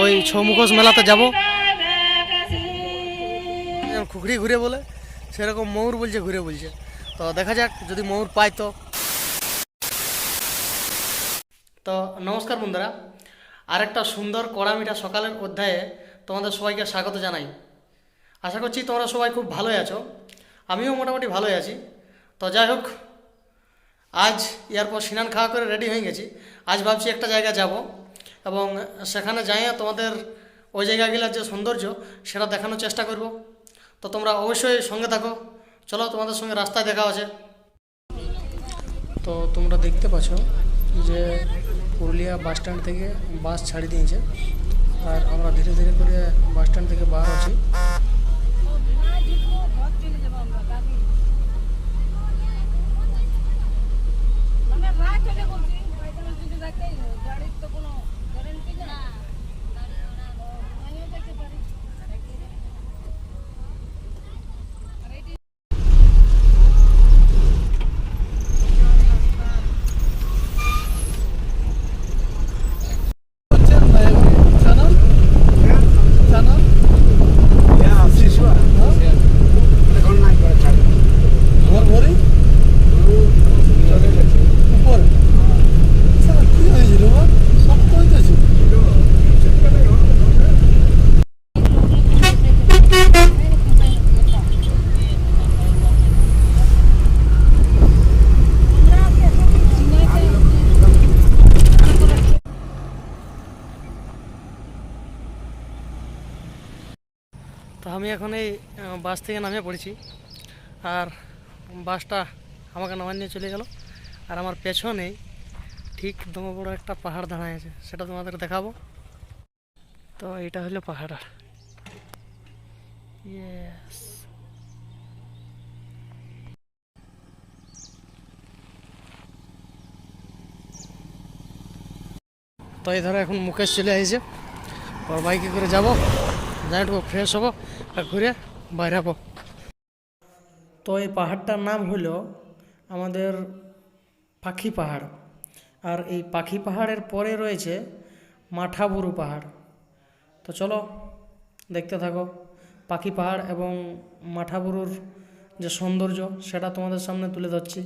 ওই ছৌ মেলাতে যাব। খুকড়ি ঘুরে বলে সেরকম ময়ূর বলছে ঘুরে বলছে। তো দেখা যাক যদি ময়ূর পায় তো। তো নমস্কার বন্ধুরা আরেকটা সুন্দর কড়ামিটা সকালের অধ্যায়ে তোমাদের সবাইকে স্বাগত জানাই। আশা করছি তোমরা সবাই খুব ভালোই আছো। আমিও মোটামুটি ভালোই আছি। তো যাই হোক আজ এরপর স্নান খাওয়া করে রেডি হয়ে গেছি। আজ ভাবছি একটা জায়গায় যাব। এবং সেখানে যাইয়া তোমাদের ওই জায়গাগুলোর যে সৌন্দর্য, সেটা দেখানোর চেষ্টা করব। তো তোমরা অবশ্যই সঙ্গে থাকো। চলো, তোমাদের সঙ্গে রাস্তায় দেখা আছে তো তোমরা দেখতে পাচ্ছ যে পুরুলিয়া বাস স্ট্যান্ড থেকে বাস ছাড়ি দিয়েছে। আর আমরা ধীরে ধীরে করে বাস স্ট্যান্ড থেকে বার মানে রাত হলে বলছি পয়তাল্লিশ দিন রাখতে গাড়ির তো কোনো গ্যারেন্টি না আমিও দেখতে পারি তো আমি এখন এই আহ, বাস থেকে নামিয়ে পড়েছি। আর বাসটা আমাকে নামান নিয়ে চলে গেল। আর আমার পেছনেই ঠিক দম বড় একটা পাহাড় দাঁড়ায় আছে, সেটা তোমাদের দেখাবো। তো এটা হলো পাহাড়। ইয়েস তো এই ধরো এখন মুকেশ চলে আসছে ওর বাইকে করে যাব। যাই ফ্রেশ হব আর ঘুরে বাইরে হব তো এই পাহাড়টার নাম হইল আমাদের পাখি পাহাড়। আর এই পাখি পাহাড়ের পরে রয়েছে মাঠাবুরু পাহাড়। তো চলো দেখতে থাকো, পাখি পাহাড় এবং মাঠাবুরুর যে সৌন্দর্য সেটা তোমাদের সামনে তুলে ধরছি।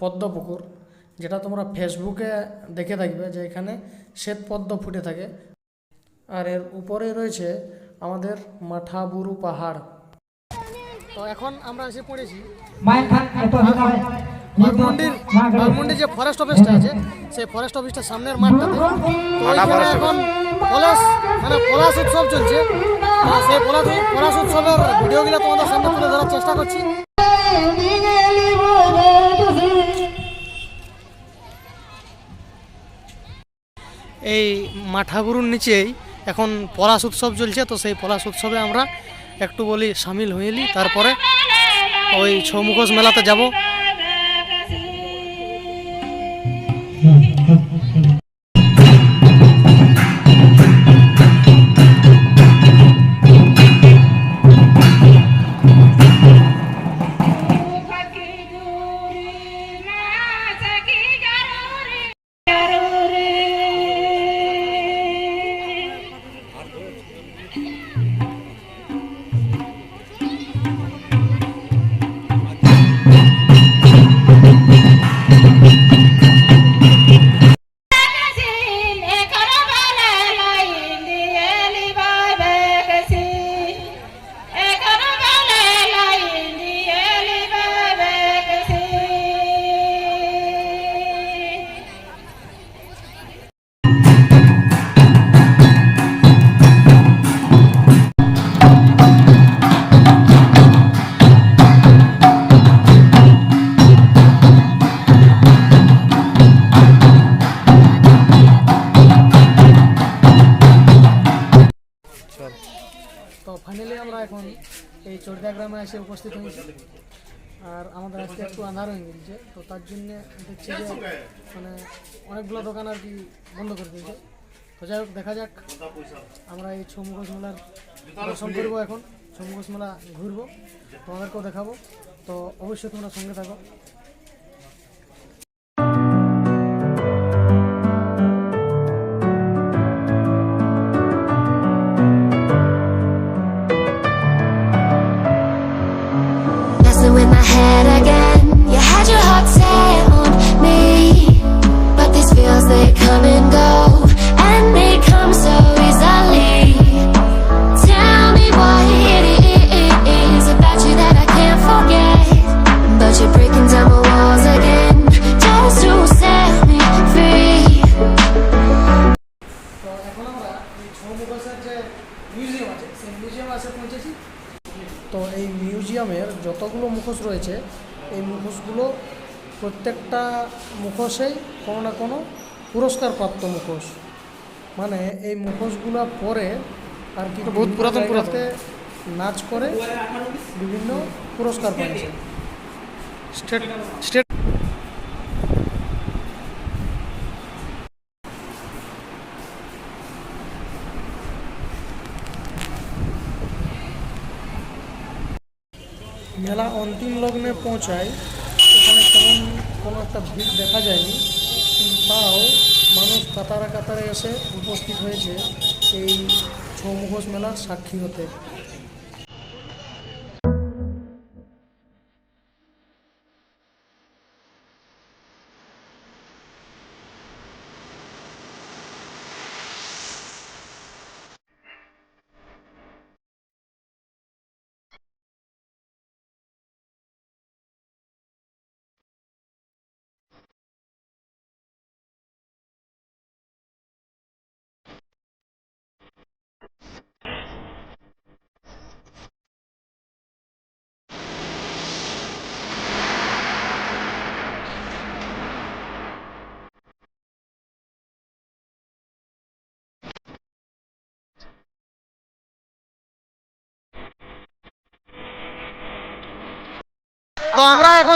পদ্মপুকুর যেটা তোমরা ফেসবুকে দেখে থাকবে যে এখানে শ্বেত পদ্ম ফুটে থাকে। আর এর উপরে রয়েছে আমাদের মাঠাবুরু পাহাড়। তো এখন আমরা এসে পড়েছি বাগমুন্ডির বাগমুন্ডির যে ফরেস্ট অফিসটা আছে সেই ফরেস্ট অফিসটার সামনের মাঠটাতে। তো এখন পলাশ মানে পলাশ উৎসব চলছে। সেই পলাশ পলাশ উৎসবের ভিডিওগুলো তোমাদের সামনে তুলে ধরার চেষ্টা করছি। এই মাঠাগুরুর নিচেই এখন পলাশ উৎসব চলছে, তো সেই পলাশ উৎসবে আমরা একটু বলি সামিল হইলি তারপরে ওই ছৌ মুখোশ মেলাতে যাব। এসে উপস্থিত হয়েছি। আর আমাদের আজকে একটু আন্ধার হয়ে গেছে, তো তার জন্য দেখছি যে মানে অনেকগুলো দোকান আর কি বন্ধ করে দিয়েছে। তো যাই হোক, দেখা যাক। আমরা এই ছৌ মুখোশ মেলার দর্শন করব এখন। ছৌ মুখোশ মেলা ঘুরবো, তোমাদেরকেও দেখাবো। তো অবশ্যই তোমরা সঙ্গে থাকো। প্রত্যেকটা মুখোশেই কোনো না কোনো পুরস্কারপ্রাপ্ত মুখোশ। মানে এই মুখোশগুলো পরে আর কি বহুত পুরাতন পুরাতে নাচ করে বিভিন্ন পুরস্কার পাইছে স্টেট স্টেট মেলা অন্তিম লগ্নে পৌঁছায়। এখানে তেমন কোনো একটা ভিড় দেখা যায়নি তাও মানুষ কাতারা কাতারে এসে উপস্থিত হয়েছে এই ছৌ মুখোশ মেলার সাক্ষী হতে।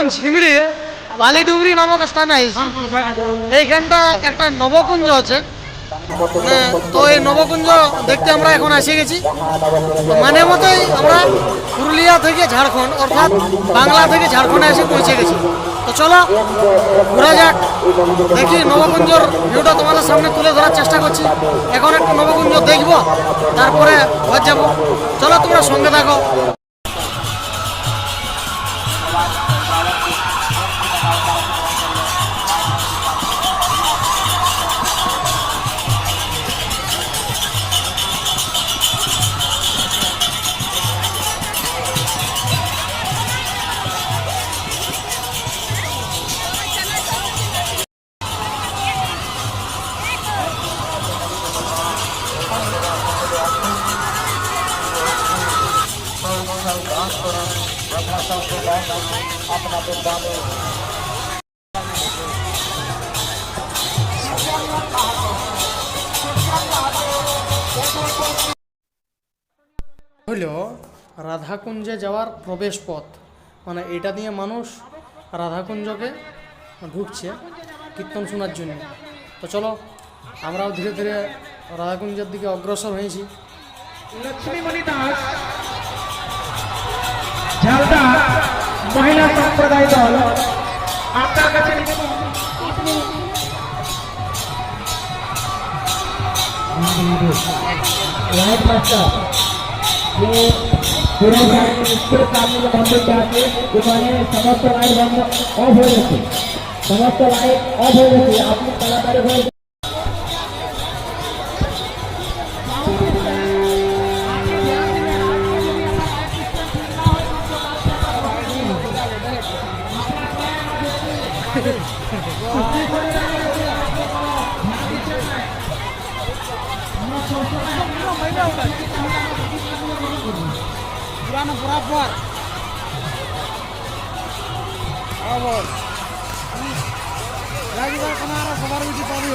এখন ঝিমড়ি বালিডুবরি নামক স্থানে আইছি এইখানটা একটা নবকুঞ্জ আছে। মানে তো এই নবকুঞ্জ দেখতে আমরা এখন এসে গেছি। মানে মতোই আমরা পুরুলিয়া থেকে ঝাড়খণ্ড, অর্থাৎ বাংলা থেকে ঝাড়খণ্ডে এসে পৌঁছে গেছি। তো চলো, ঘোরা যাক। দেখি নবকুঞ্জর ভিউটা তোমাদের সামনে তুলে ধরার চেষ্টা করছি। এখন একটু নবকুঞ্জ দেখব, তারপরে ঘর যাব। চলো তোমরা সঙ্গে থাকো। হইল রাধাকুঞ্জে যাওয়ার প্রবেশ পথ মানে এটা দিয়ে মানুষ রাধাকুঞ্জকে ঢুকছে কীর্তন শোনার জন্য। তো চলো আমরাও ধীরে ধীরে রাধাকুঞ্জের দিকে অগ্রসর হয়েছি। লক্ষ্মীমণি দাস ঝালদা মহিলা সম্প্রদায় দল আপনার কাছে লাইট মাস্টার সমস্ত লাইট বন্ধ অফ হয়ে গেছে সমস্ত লাইট অফ হয়ে গেছে আপনি তাড়াতাড়ি হয়ে পুরানো বরাবর বরাবর রাজীবার কোনো আর সবার উচিত পাবি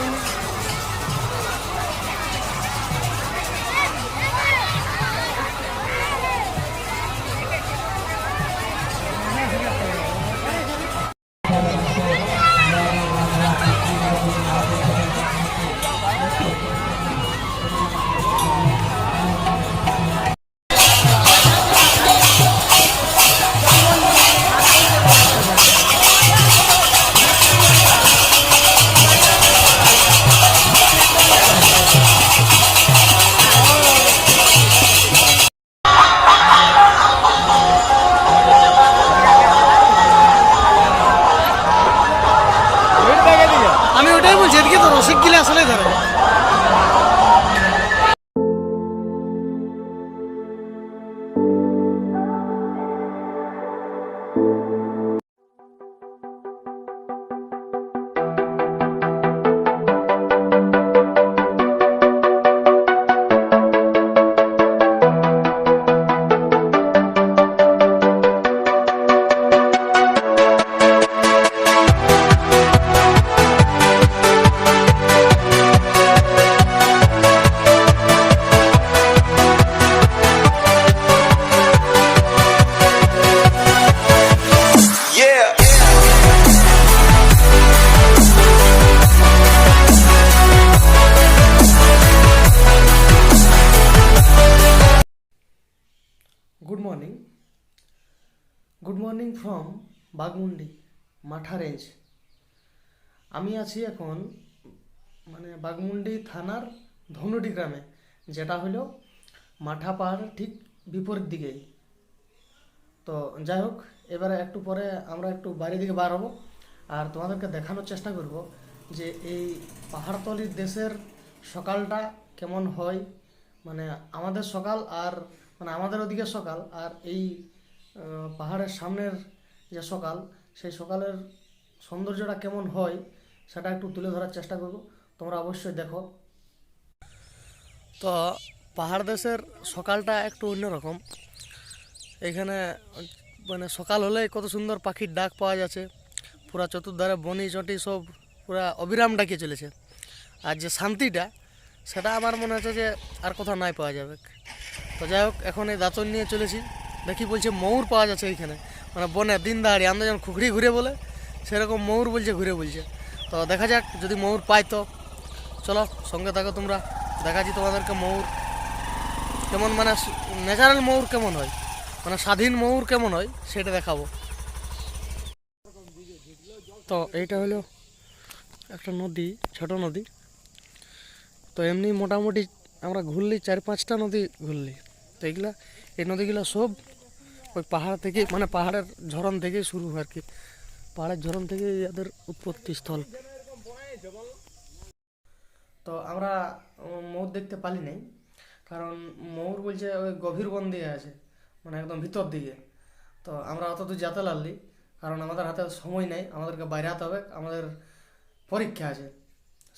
good morning good morning from Baghmundi Matha range আমি আছি এখন মানে বাগমুন্ডি থানার ধনুটি গ্রামে, যেটা হলো মাঠা পাহাড়ের ঠিক বিপরীত দিকেই তো যাই হোক, এবারে একটু পরে আমরা একটু বাইরের দিকে বার হব, আর তোমাদেরকে দেখানোর চেষ্টা করব যে এই পাহাড়তলির দেশের সকালটা কেমন হয়। মানে আমাদের সকাল আর মানে আমাদের ওদিকে সকাল আর এই পাহাড়ের সামনের যে সকাল, সেই সকালের সৌন্দর্যটা কেমন হয় সেটা একটু তুলে ধরার চেষ্টা করব। তোমরা অবশ্যই দেখো। তো পাহাড় দেশের সকালটা একটু অন্যরকম এখানে মানে সকাল হলে কত সুন্দর পাখির ডাক পাওয়া যাচ্ছে। পুরা চতুর্ধারে বনি, চটি সব পুরা অবিরাম ডাকিয়ে চলেছে। আর যে শান্তিটা, সেটা আমার মনে হচ্ছে যে আর কোথাও নাই পাওয়া যাবে। তো যাই হোক, এখন এই দাঁতন নিয়ে চলেছি। দেখি বলছে ময়ূর পাওয়া যাচ্ছে এইখানে মানে বনে দিন দাঁড়ি আমরা যেমন খুখড়ি ঘুরে বলে, সেরকম ময়ূর বলছে, ঘুরে বলছে। তো দেখা যাক, যদি ময়ূর পাই তো। চলো, সঙ্গে থাকো তোমরা। দেখাচ্ছি তোমাদেরকে ময়ূর। কেমন মানে ন্যাচারাল ময়ূর কেমন হয়? মানে স্বাধীন ময়ূর কেমন হয়, সেটা দেখাবো। তো এইটা হলো একটা নদী, ছোট নদী। তো এমনি মোটামুটি আমরা ঘুরলি, চার পাঁচটা নদী ঘুরলি। তো এইগুলা এই নদীগুলো সব ওই পাহাড় থেকে মানে পাহাড়ের ঝরন থেকে শুরু হয় আর কি। পাহাড়ের ঝরন থেকে এদের উৎপত্তি স্থল। তো আমরা ময়ূর দেখতে পালি নাই, কারণ ময়ূর বলছে ওই গভীর বন দিয়ে আছে মানে একদম ভিতর দিকে। তো আমরা অত দূর যেতে লাগলি কারণ আমাদের হাতে সময় নেই, আমাদেরকে বাইরে যেতে হবে, আমাদের পরীক্ষা আছে।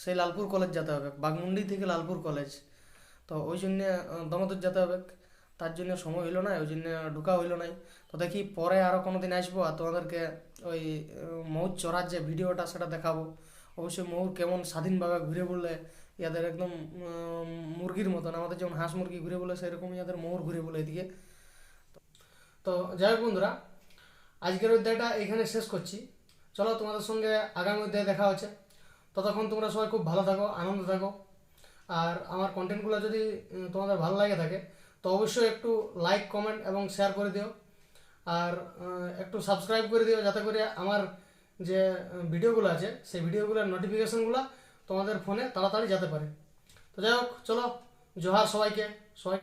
সেই লালপুর কলেজ যেতে হবে বাগমুন্ডি থেকে লালপুর কলেজ। তো ওই জন্যে দমদূর যেতে হবে। তার জন্য সময় হইল না ওই জন্য ঢুকা হইল নাই। তো দেখি পরে আরও কোনো দিন আসব আর তোমাদেরকে ওই ময়ূর চড়ার যে ভিডিওটা সেটা দেখাবো। অবশ্যই ময়ূর কেমন স্বাধীনভাবে ঘুরে বললে ইয়াদের একদম মুরগির মতন, আমাদের যেমন হাঁস মুরগি ঘুরে বলে সেরকম ইয়াদের ময়ূর ঘুরে বলে এদিকে। তো, যাই হোক বন্ধুরা, আজকের অধ্যায়টা এখানে শেষ করছি। চলো তোমাদের সঙ্গে আগামী অধ্যায়ে দেখা হচ্ছে। ততক্ষণ তোমরা সবাই খুব ভালো থাকো, আনন্দ থাকো। আর আমার কন্টেন্টগুলো যদি তোমাদের ভালো লাগে থাকে তো অবশ্যই একটু লাইক কমেন্ট এবং শেয়ার করে দিও। আর একটু সাবস্ক্রাইব করে দিও যাতে করে আমার যে ভিডিওগুলো আছে, সেই ভিডিওগুলোর নোটিফিকেশনগুলো তোমাদের ফোনে তাড়াতাড়ি যেতে পারে। তো যাই হোক, চলো, জোহার সবাইকে, সবাই